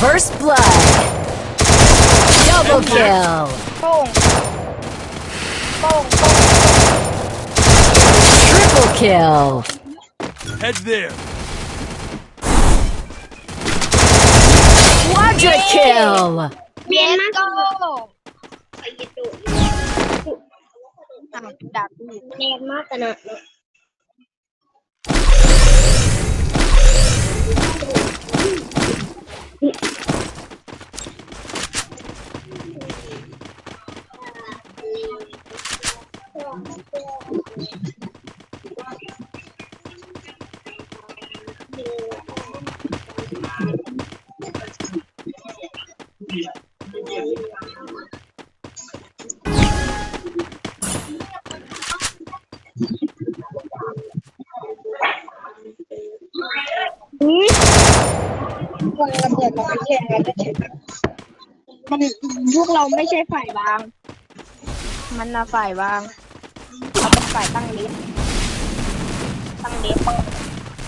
First blood. Double kill. โป่งโป่งโป่ง Triple kill. Head there. Quadra kill. เบียนก็ไปยึดดูอะดับนี่แรงมากขนาดนั้นวา ระเบิดมาเป็นแค่นั้นเฉยมันพวกเราไม่ใช่ฝ่ายวาง มันนะฝ่ายวางเราเป็นฝ่ายตั้งลิฟต์ตั้งลิฟต์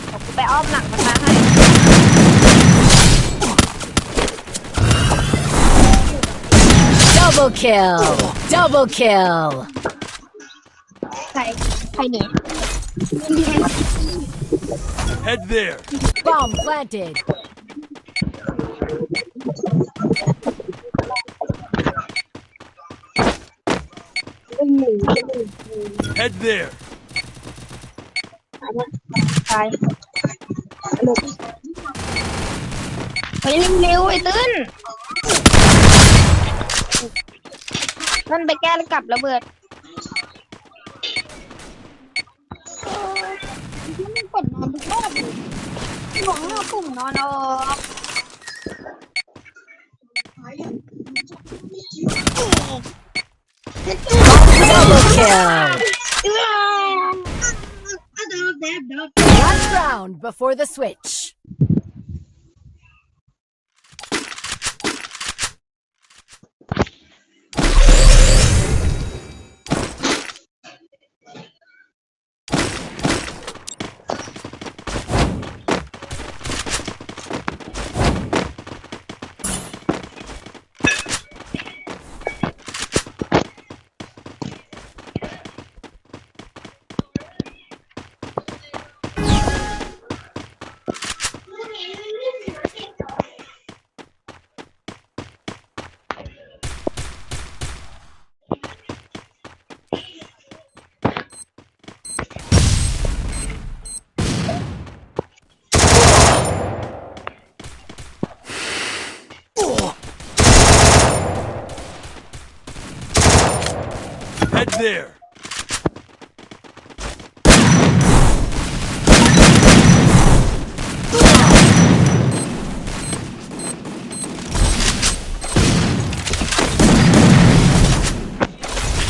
เดี๋ยวกูไปอ้อมหลังมันมาให้ Double kill. Double kill. ใครใครหนี Head there. Bomb planted. เป็นหมู Head there. ตายหลบไปเร็วๆไอ้ตื้นมันไปแก้กับระเบิดมันกดนอนทุกรอบเลยหวังว่าปุ่มนอนออก Double kill. Last round before the switch. There.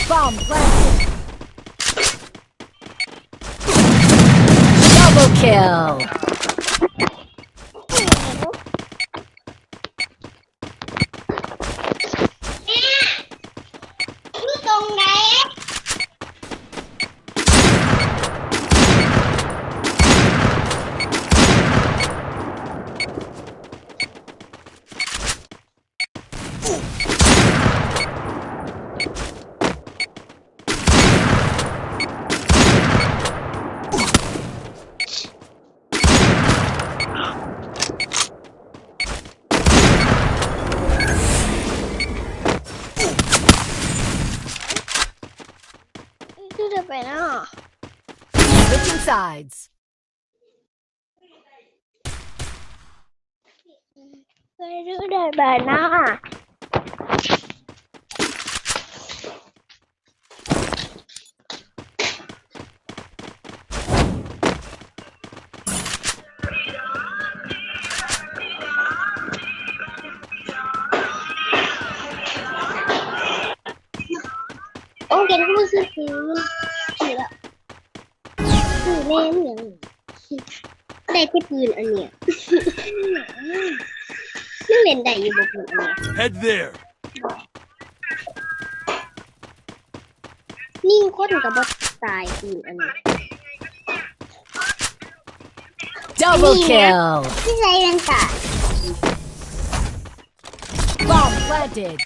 Bomb planted. Double kill. Switching sides. ไปดูได้แบบนะะซื้อซื้อซื้อละซื้อเล่นอย่างได้ที่ปืนอันเนี้ยยังเล่นได้อยู่บ่กูเนี่ย Head there. นิ่งคนกับบ่ตายกูอันนี้ Double kill. ที่ไรกันตา Bomb planted.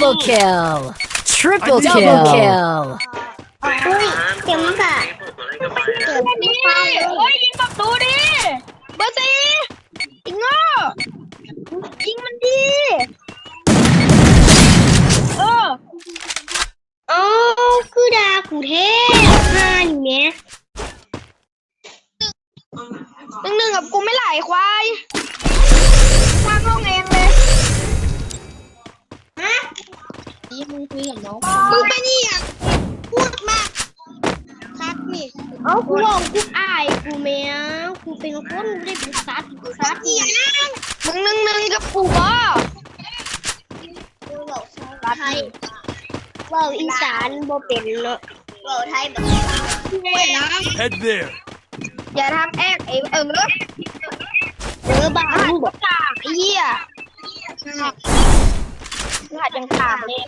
Double kill. Triple I did kill. double kill. อุ้ยเดี๋ยวมันก็เกิด นี่ ไฟเล โอ้ ย ยยิงประตูดิ มึงคุยกับน้องมึงเป็นนี่อะพูดมากครับนี่เอากูลองกูอายกูแมวกูเป็นคนกูได้เป็นสัตว์กูสัตว์อีเนี่ยหยังมึงหนึ่งหนึ่งกับกูบ่กูบอกไทยเว่าอีสานบ่เป็นเนาะเว่าไทยแบบเว้ยนะ Head there. อย่าทำแอกไอ้เออเออบ้าหัมึดงบอกกากไอ้เหี้ยหัดยังกากเลย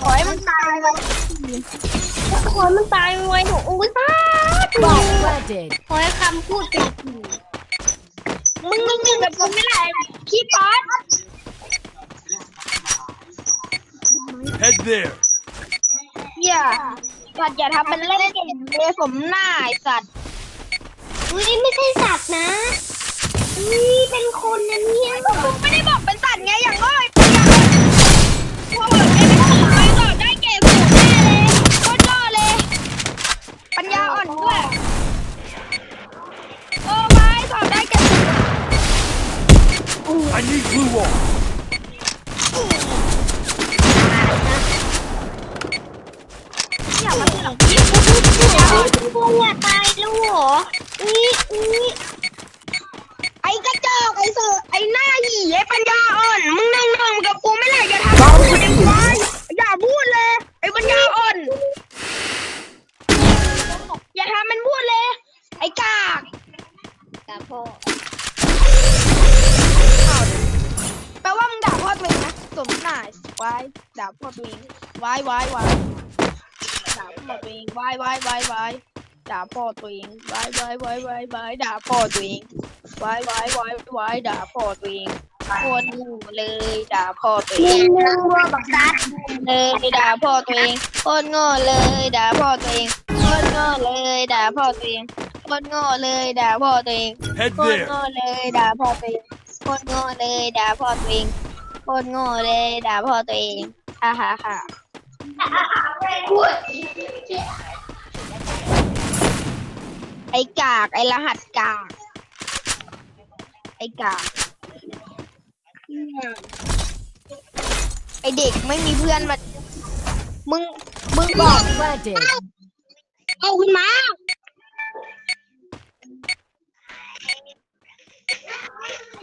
ขอให้มันตายไปขอให้มันตายไวๆหนูอุ้ยตาย Bomb planted. ขอให้คำพูดเป็นจริงมึงมึงมึงกับกูไม่ได้ขี้ป๊อด Head there. เหี้ยสัตว์อย่าทำเป็นเล่นเก่งเลยสมหน้าไอ้สัตว์อุ้ยไม่ใช่สัตว์นะ อุ้ยเป็นคนนะเนี่ยมึงไม่ได้บอกเป็นสัตว์ไงอย่างง่อยพวกเราไม่ได้บอกไปต่อได้เก่งสุดแน่เลยโคตรย่อเลย ปัญญาอ่อนด้วยโอ้ไม่สอบได้เก่งสุด I need glue wall. อย่ามาหลังกูอยากตายแล้วเหรออุ้ยอุ้ย ไอ้กระจอกไอ้เสือไอ้หน้าหี่ ไอ้ปัญญาอ่อน มึงนั่งนอนกับกูไม่ได้อย่าทำกูไอ้ควายอย่าพูดเลย ไอ้ปัญญาอ่อน อย่าทำมันพูดเลย ไอ้กากกับพ่อแปลว่ามึงด่าพ่อตัวเองนะสมหน่ายไว้ด่าพ่อตัวเองไว้ไว้ไว้ด่าพ่อตัวเองไว้ไว้ไว้ไว้ด่าพ่อตัวเองไว้ไว้ไว้ไว้ไว้ด่าพ่อตัวเองไว้ไว้ไว้ไว้ด่าพ่อตัวเอง โคตรโงูเลยด่าพ่อตัวเอมึงงมึงว่าบักซัดเลยด่าพ่อตัวเองโคตรโง่เลยด่าพ่อตัวเองโคตรโง่เลยด่าพ่อตัวเองโคตรโง่เลยด่าพ่อตัวเอง Head โคตร there. โง่เลยด่าพ่อตัวเองโคตรโง่เลยด่าพ่อตัวเองโคตรโง่เลยด่าพ่อตัวเองฮ่าฮ่าฮ่าไอ้กากไอ้รหัสกากไอ้กาก ไอ้เด็กไม่มีเพื่อนมามึง มึงบอก Bomb planted. เอาขึ้นมา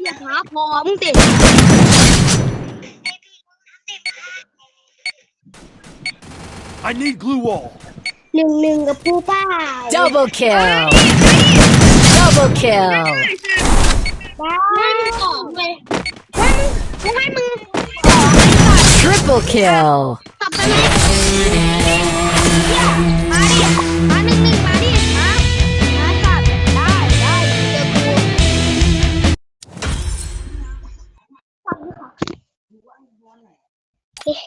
อย่าหาพอมึงติด I need glue wall. หนึ่งหนึ่งกับผู้เป้า Double kill. Double kill. ไม่ออกเลย กูให้มึง Triple kill. กลับไปไหมมาดิมาหนึ่งหนึ่งมาดิมามาจัดได้ได้เจอกูเอ๊ะ